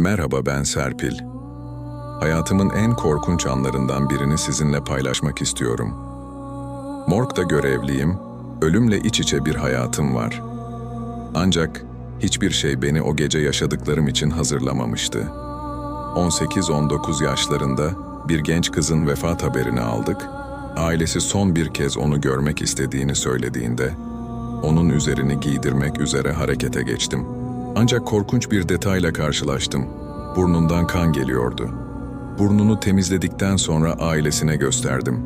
Merhaba ben Serpil. Hayatımın en korkunç anlarından birini sizinle paylaşmak istiyorum. Morgda görevliyim, ölümle iç içe bir hayatım var. Ancak hiçbir şey beni o gece yaşadıklarım için hazırlamamıştı. 18-19 yaşlarında bir genç kızın vefat haberini aldık. Ailesi son bir kez onu görmek istediğini söylediğinde onun üzerini giydirmek üzere harekete geçtim. Ancak korkunç bir detayla karşılaştım. Burnundan kan geliyordu. Burnunu temizledikten sonra ailesine gösterdim.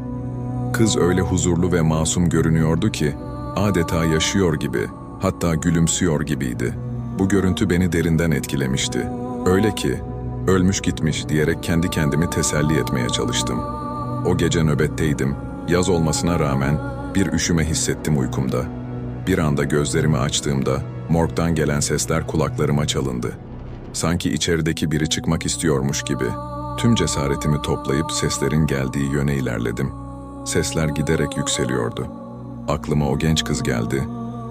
Kız öyle huzurlu ve masum görünüyordu ki adeta yaşıyor gibi, hatta gülümsüyor gibiydi. Bu görüntü beni derinden etkilemişti. Öyle ki ölmüş gitmiş diyerek kendi kendimi teselli etmeye çalıştım. O gece nöbetteydim. Yaz olmasına rağmen bir üşüme hissettim uykumda. Bir anda gözlerimi açtığımda morgdan gelen sesler kulaklarıma çalındı. Sanki içerideki biri çıkmak istiyormuş gibi. Tüm cesaretimi toplayıp seslerin geldiği yöne ilerledim. Sesler giderek yükseliyordu. Aklıma o genç kız geldi.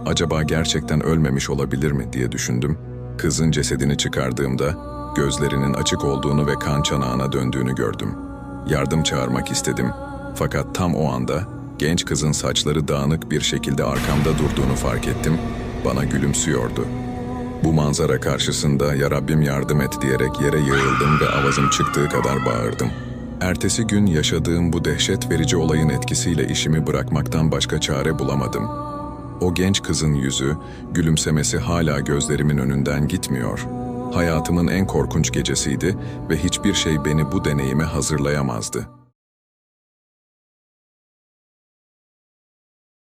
Acaba gerçekten ölmemiş olabilir mi diye düşündüm. Kızın cesedini çıkardığımda gözlerinin açık olduğunu ve kan çanağına döndüğünü gördüm. Yardım çağırmak istedim. Fakat tam o anda genç kızın saçları dağınık bir şekilde arkamda durduğunu fark ettim. Bana gülümsüyordu. Bu manzara karşısında ya Rabbim yardım et diyerek yere yığıldım ve avazım çıktığı kadar bağırdım. Ertesi gün yaşadığım bu dehşet verici olayın etkisiyle işimi bırakmaktan başka çare bulamadım. O genç kızın yüzü, gülümsemesi hala gözlerimin önünden gitmiyor. Hayatımın en korkunç gecesiydi ve hiçbir şey beni bu deneyime hazırlayamazdı.